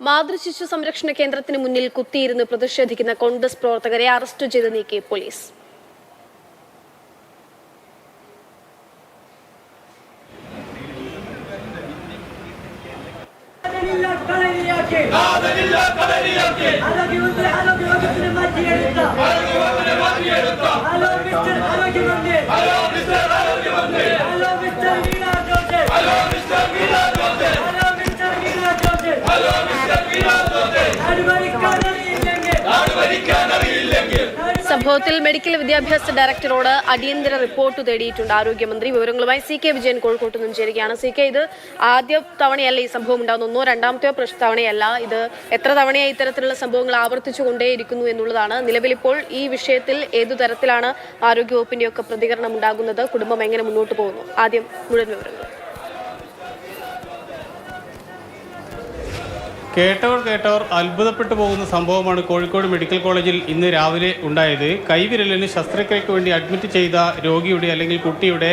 മാതൃശിശു സംരക്ഷണ കേന്ദ്രത്തിന് മുന്നിൽ കുത്തിയിരുന്ന് പ്രതിഷേധിക്കുന്ന കോൺഗ്രസ് പ്രവർത്തകരെ അറസ്റ്റ് ചെയ്ത് നീക്കി പോലീസ്. ആരോഗ്യ കളരിയാക്കി സംഭവത്തിൽ മെഡിക്കൽ വിദ്യാഭ്യാസ ഡയറക്ടറോട് അടിയന്തര റിപ്പോർട്ട് തേടിയിട്ടുണ്ട് ആരോഗ്യമന്ത്രി. വിവരങ്ങളുമായി സി കെ വിജയൻ കോഴിക്കോട്ട് നിന്നും ചേരുകയാണ്. സി കെ ഇത് ആദ്യ തവണയല്ല ഈ സംഭവം ഉണ്ടാകുന്ന ഒന്നോ രണ്ടാമത്തെയോ പ്രശ്ന തവണയല്ല. ഇത് എത്ര തവണയായി ഇത്തരത്തിലുള്ള സംഭവങ്ങൾ ആവർത്തിച്ചു കൊണ്ടേയിരിക്കുന്നു എന്നുള്ളതാണ്. നിലവിലിപ്പോൾ ഈ വിഷയത്തിൽ ഏതു തരത്തിലാണ് ആരോഗ്യവകുപ്പിന്റെയൊക്കെ പ്രതികരണം ഉണ്ടാകുന്നത്? കുടുംബം എങ്ങനെ മുന്നോട്ട് പോകുന്നു? ആദ്യം മുഴുവൻ വിവരങ്ങൾ. കേട്ടവർ കേട്ടവർ അത്ഭുതപ്പെട്ടു പോകുന്ന സംഭവമാണ് കോഴിക്കോട് മെഡിക്കൽ കോളേജിൽ ഇന്ന് രാവിലെ ഉണ്ടായത്. കൈവിരലിന് ശസ്ത്രക്രിയയ്ക്ക് വേണ്ടി അഡ്മിറ്റ് ചെയ്ത രോഗിയുടെ അല്ലെങ്കിൽ കുട്ടിയുടെ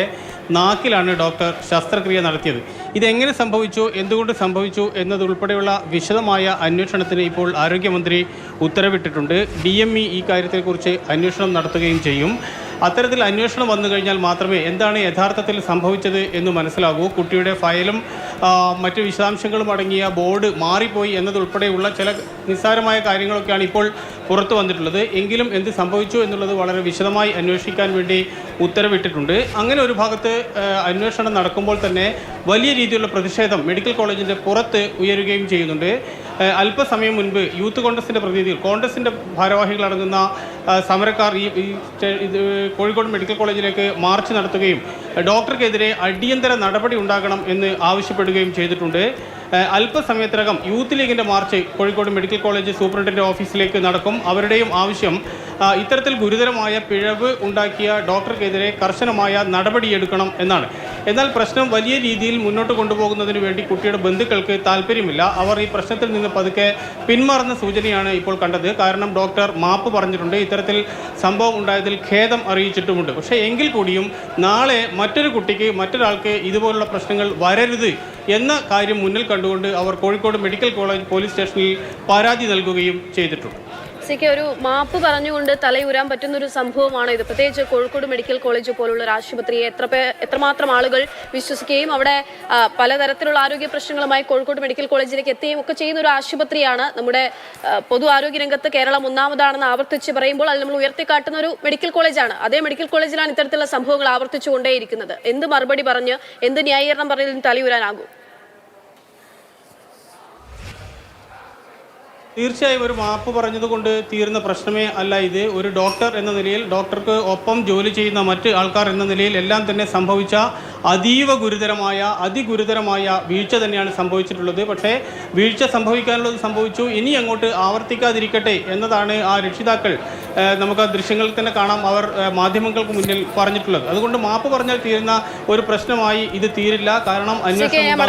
നാക്കിലാണ് ഡോക്ടർ ശസ്ത്രക്രിയ നടത്തിയത്. ഇതെങ്ങനെ സംഭവിച്ചു? എന്തുകൊണ്ട് സംഭവിച്ചു? എന്നതുൾപ്പെടെയുള്ള വിശദമായ അന്വേഷണത്തിന് ഇപ്പോൾ ആരോഗ്യമന്ത്രി ഉത്തരവിട്ടിട്ടുണ്ട്. ഡി ഈ കാര്യത്തെക്കുറിച്ച് അന്വേഷണം നടത്തുകയും ചെയ്യും. അത്തരത്തിൽ അന്വേഷണം വന്നു കഴിഞ്ഞാൽ മാത്രമേ എന്താണ് യഥാർത്ഥത്തിൽ സംഭവിച്ചത് എന്ന് മനസ്സിലാകൂ. കുട്ടിയുടെ ഫയലും മറ്റ് വിശദാംശങ്ങളും അടങ്ങിയ ബോർഡ് മാറിപ്പോയി എന്നതുൾപ്പെടെയുള്ള ചില നിസ്സാരമായ കാര്യങ്ങളൊക്കെയാണ് ഇപ്പോൾ പുറത്തു വന്നിട്ടുള്ളത്. എങ്കിലും എന്ത് സംഭവിച്ചു എന്നുള്ളത് വളരെ വിശദമായി അന്വേഷിക്കാൻ വേണ്ടി ഉത്തരവിട്ടിട്ടുണ്ട്. അങ്ങനെ ഒരു ഭാഗത്ത് അന്വേഷണം നടക്കുമ്പോൾ തന്നെ വലിയ രീതിയിലുള്ള പ്രതിഷേധം മെഡിക്കൽ കോളേജിന്റെ പുറത്ത് ഉയരുകയും ചെയ്യുന്നുണ്ട്. അല്പസമയം മുൻപ് യൂത്ത് കോൺഗ്രസിന്റെ പ്രതിനിധികൾ കോൺഗ്രസിന്റെ ഭാരവാഹികളടങ്ങുന്ന സമരക്കാർ ഈ കോഴിക്കോട് മെഡിക്കൽ കോളേജിലേക്ക് മാർച്ച് നടത്തുകയും ഡോക്ടർക്കെതിരെ അടിയന്തര നടപടി ഉണ്ടാകണം എന്ന് ആവശ്യപ്പെടുകയും ചെയ്തിട്ടുണ്ട്. അല്പസമയത്തിനകം യൂത്ത് ലീഗിന്റെ മാർച്ച് കോഴിക്കോട് മെഡിക്കൽ കോളേജ് സൂപ്രണ്ടിന്റെ ഓഫീസിലേക്ക് നടക്കും. അവരുടെയും ആവശ്യം ഇത്തരത്തിൽ ഗുരുതരമായ പിഴവ് ഉണ്ടാക്കിയ ഡോക്ടർക്കെതിരെ കർശനമായ നടപടിയെടുക്കണം എന്നാണ്. എന്നാൽ പ്രശ്നം വലിയ രീതിയിൽ മുന്നോട്ട് കൊണ്ടുപോകുന്നതിന് വേണ്ടി കുട്ടിയുടെ ബന്ധുക്കൾക്ക് താല്പര്യമില്ല. അവർ ഈ പ്രശ്നത്തിൽ നിന്ന് പതുക്കെ പിന്മാറുന്ന സൂചനയാണ് ഇപ്പോൾ കണ്ടത്. കാരണം ഡോക്ടർ മാപ്പ് പറഞ്ഞിട്ടുണ്ട്. ഇത്തരത്തിൽ സംഭവം ഉണ്ടായതിൽ ഖേദം അറിയിച്ചിട്ടുമുണ്ട്. പക്ഷേ എങ്കിൽ കൂടിയും നാളെ മറ്റൊരു കുട്ടിക്ക് മറ്റൊരാൾക്ക് ഇതുപോലുള്ള പ്രശ്നങ്ങൾ വരരുത് എന്ന കാര്യം മുന്നിൽ കണ്ടുകൊണ്ട് അവർ കോഴിക്കോട് മെഡിക്കൽ കോളേജ് പോലീസ് സ്റ്റേഷനിൽ പരാതി നൽകുകയും ചെയ്തിട്ടുണ്ട്. സിക്ക് ഒരു മാപ്പ് പറഞ്ഞുകൊണ്ട് തലയുരാൻ പറ്റുന്ന ഒരു സംഭവമാണ് ഇത്. പ്രത്യേകിച്ച് കോഴിക്കോട് മെഡിക്കൽ കോളേജ് പോലുള്ള ഒരു ആശുപത്രിയെ എത്ര പേ എത്രമാത്രം ആളുകൾ വിശ്വസിക്കുകയും അവിടെ പലതരത്തിലുള്ള ആരോഗ്യ പ്രശ്നങ്ങളുമായി കോഴിക്കോട് മെഡിക്കൽ കോളേജിലേക്ക് എത്തുകയും ഒക്കെ ചെയ്യുന്ന ഒരു ആശുപത്രിയാണ് നമ്മുടെ പൊതു ആരോഗ്യ രംഗത്ത് കേരളം ഒന്നാമതാണെന്ന് ആവർത്തിച്ച് പറയുമ്പോൾ അത് നമ്മൾ ഉയർത്തിക്കാട്ടുന്ന ഒരു മെഡിക്കൽ കോളേജാണ്. അതേ മെഡിക്കൽ കോളേജിലാണ് ഇത്തരത്തിലുള്ള സംഭവങ്ങൾ ആവർത്തിച്ചു കൊണ്ടേയിരിക്കുന്നത് എന്ത് മറുപടി പറഞ്ഞ് എന്ത് ന്യായീകരണം പറഞ്ഞതിന് തലയുരാനാകും? തീർച്ചയായും ഒരു മാപ്പ് പറഞ്ഞതുകൊണ്ട് തീരുന്ന പ്രശ്നമേ അല്ല ഇത്. ഒരു ഡോക്ടർ എന്ന നിലയിൽ ഡോക്ടർക്ക് ഒപ്പം ജോലി ചെയ്യുന്ന മറ്റ് ആൾക്കാർ എന്ന നിലയിൽ എല്ലാം തന്നെ സംഭവിച്ച അതീവ ഗുരുതരമായ അതിഗുരുതരമായ വീഴ്ച തന്നെയാണ് സംഭവിച്ചിട്ടുള്ളത്. പക്ഷേ വീഴ്ച സംഭവിക്കാനുള്ളത് സംഭവിച്ചു. ഇനി അങ്ങോട്ട് ആവർത്തിക്കാതിരിക്കട്ടെ എന്നതാണ് ആ രക്ഷിതാക്കൾ നമുക്ക് ആ ദൃശ്യങ്ങളിൽ തന്നെ കാണാം അവർ മാധ്യമങ്ങൾക്ക് മുന്നിൽ പറഞ്ഞിട്ടുള്ളത്. അതുകൊണ്ട് മാപ്പ് പറഞ്ഞാൽ തീരുന്ന ഒരു പ്രശ്നമായി ഇത് തീരില്ല. കാരണം അന്വേഷണം